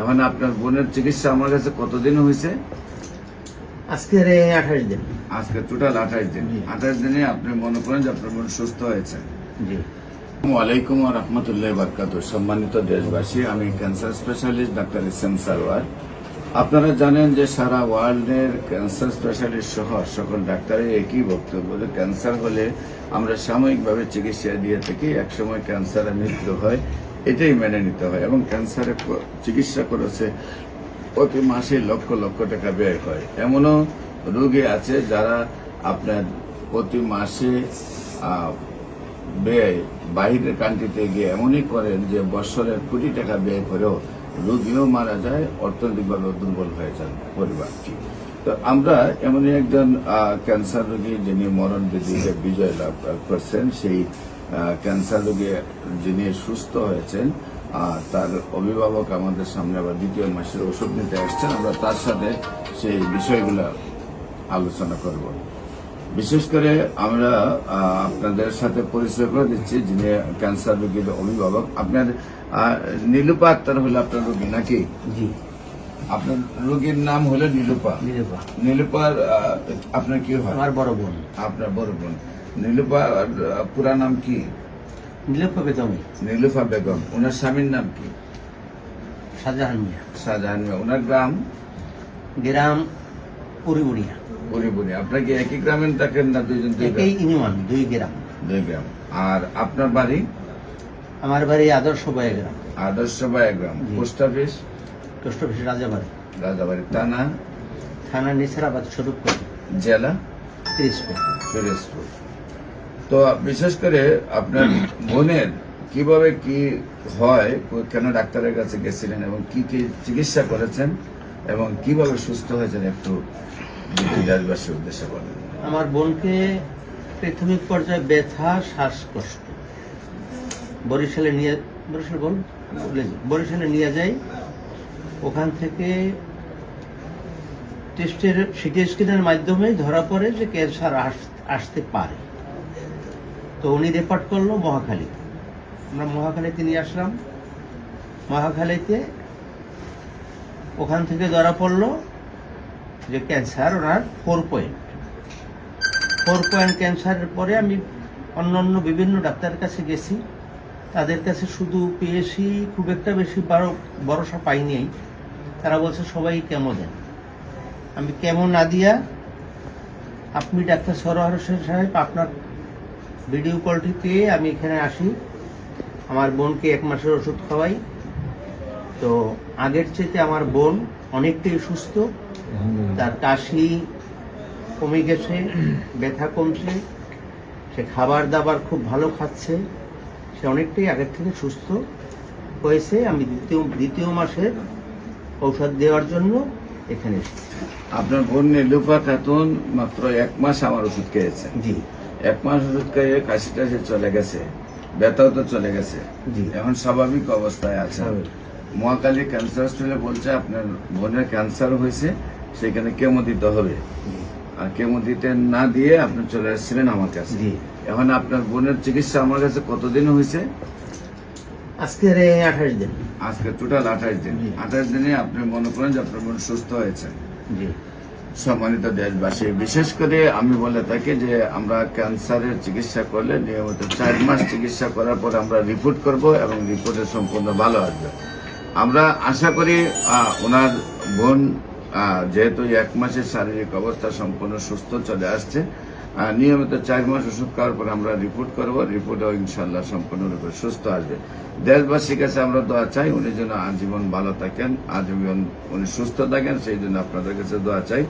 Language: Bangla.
এখন আপনার বোনের চিকিৎসা আমার কাছে কতদিন হয়েছে? আজকের আঠাশ দিন। আজকে টোটাল আঠাশ দিন। আঠাশ দিনে আপনি মনে করেন যে আপনার বোন সুস্থ হয়েছে। জি। রহমতুল্লাহ বরকাত সম্মানিত দেশবাসী আমি ক্যান্সার স্পেশালিস্ট ডাক্তার ইসেম সারওয়ার। আপনারা জানেন যে সারা ওয়ার্ল্ডের ক্যান্সার স্পেশালিস্ট সহ সকল ডাক্তারের একই বক্তব্য যে ক্যান্সার হলে আমরা সাময়িকভাবে চিকিৎসা দিয়ে থাকি। একসময় ক্যান্সারে মৃত্যু হয়। এটাই মেনে নিতে হয় এবং ক্যান্সারের চিকিৎসা করেছে। প্রতি মাসে লক্ষ লক্ষ টাকা ব্যয় হয়। এমনও রোগী আছে যারা আপনার প্রতি মাসে ব্যয় বাইরের কান্ট্রিতে গিয়ে এমনই করেন যে বছরের কোটি টাকা ব্যয় করেও রোগীও মারা যায়, অর্থনৈতিকভাবে দুর্বল হয়ে যান পরিবারটি। তো আমরা এমনই একজন ক্যান্সার রোগী যিনি মরণ বিজয় লাভ করছেন, সেই ক্যান্সার রোগী যিনি সুস্থ হয়েছেন আহ, তার অভিভাবক আমাদের সামনে আবার দ্বিতীয় মাসের ওষুধ নিতে আসছেন আমরা তার সাথে সেই বিষয়গুলো আলোচনা করব। বিশেষ করে আমরা আপনাদের সাথে পরিচয় করে দিচ্ছি যিনি ক্যান্সার রোগীর অভিভাবক। আপনার নীলুপা আক্তার হলো আপনার রোগী নাকি? আপনার রোগীর নাম হলো নীলুপা। নিরূপা নীলুপার আপনার কি হয়? আমার বড় বোন। আপনার বড় বোন। নীলুপা পুরা নাম কি? নীলূপা বেদমি নীলুফা বেগম। ওনার স্বামীর নাম কি? শাহজাহান মিয়া। শাহজাহান মিয়া। ওনার গ্রাম? গ্রাম পুরিবুড়িয়া পরিবুনি আপনার কি একই গ্রামের থাকেন না দুইজন দুই একই গ্রাম? ইউনিয়ন দুই গ্রাম। দুই গ্রাম। আর আপনার বাড়ি? আমার বাড়ি আদর্শ বয়ে গ্রাম। আদর্শ বায়া গ্রাম। Post office? Post office Rajabari. Rajabari. থানা? থানা নিসারাবাদ স্বরূপকর জেলা? তিরিশপুর ফিরোজপুর তো বিশেষ করে আপনার বোনের কীভাবে কি হয়, কেন ডাক্তারের কাছে গেছিলেন এবং কি কি চিকিৎসা করেছেন এবং কীভাবে সুস্থ হয়েছেন একটু দেশবাসীর উদ্দেশ্যে বলেন। আমার বোনকে প্রাথমিক পর্যায়ে ব্যথা, শ্বাসকষ্ট। বরিশালে নিয়ে বরিশাল ভুলে বরিশালে নিয়ে যাই। ওখান থেকে টেস্টের সিটি স্ক্যানের মাধ্যমে ধরা পড়ে যে ক্যান্সার আসতে পারে। তো উনি রেকর্ড করল মহাখালী আমরা মহাখালীতে নিয়ে আসলাম। মহাখালীতে ওখান থেকে ধরা পড়ল যে ক্যান্সার ওনার ফোর পয়েন্ট ফোর পয়েন্ট ক্যান্সারের পরে আমি অন্য অন্য বিভিন্ন ডাক্তারের কাছে গেছি। তাদের কাছে শুধু পেয়েছি, খুব একটা বেশি বড় ভরসা পাইনি তারা বলছে, সবাই কেমো দেন আমি, কেমন না দিয়া আপনি ডাক্তার হোসেন সাহেব, আপনার ভিডিও কলটি পেয়ে আমি এখানে আসি। আমার বোনকে এক মাসের ওষুধ খাওয়াই। তো আগের চেয়ে আমার বোন অনেকটাই সুস্থ। তার কাশি কমে গেছে ব্যথা কমছে। সে খাবার দাবার খুব ভালো খাচ্ছে। সে অনেকটাই আগের থেকে সুস্থ হয়েছে। আমি দ্বিতীয় দ্বিতীয় মাসের ঔষধ দেওয়ার জন্য এখানে এসেছি। আপনার বোন নীলুফা খাতুন মাত্র এক মাস আমার ওষুধ খেয়েছে। জি। এক মাস ওষুধ খেয়ে কাশি টাশি চলে গেছে ব্যথাও তো চলে গেছে। এখন স্বাভাবিক অবস্থায় আছে। মহাকালী ক্যান্সার হসপিটালে বলছে আপনার বোনের ক্যান্সার হয়েছে সেখানে কেমো দিতে হবে। আর কেমো দিতে না দিয়ে আপনি চলে আসছিলেন আমার কাছে। এখন আপনার বোনের চিকিৎসা আমার কাছে কতদিন হয়েছে? আজকের আঠাশ দিন। আজকে টোটাল আঠাশ দিন। আঠাশ দিনে আপনি মনে করেন যে আপনার বোন সুস্থ হয়েছে। জি। সম্মানিত দেশবাসী, বিশেষ করে আমি বলে থাকি যে আমরা ক্যান্সারের চিকিৎসা করলে নিয়মিত চার মাস চিকিৎসা করার পর আমরা রিপোর্ট করব এবং রিপোর্টে সম্পূর্ণ ভালো আসবে। আমরা আশা করি ওনার বোন যেহেতু এক মাসের শারীরিক অবস্থা সম্পূর্ণ সুস্থ চলে আসছে নিয়মিত চার মাস ওষুধ খাওয়ার পর আমরা রিপোর্ট করব, রিপোর্টেও ইনশাল্লাহ সম্পূর্ণরূপে সুস্থ আসবে। দেশবাসীর কাছে আমরা দোয়া চাই, উনি যেন আজীবন ভালো থাকেন, আজীবন উনি সুস্থ থাকেন, সেই জন্য আপনাদের কাছে দোয়া চাই।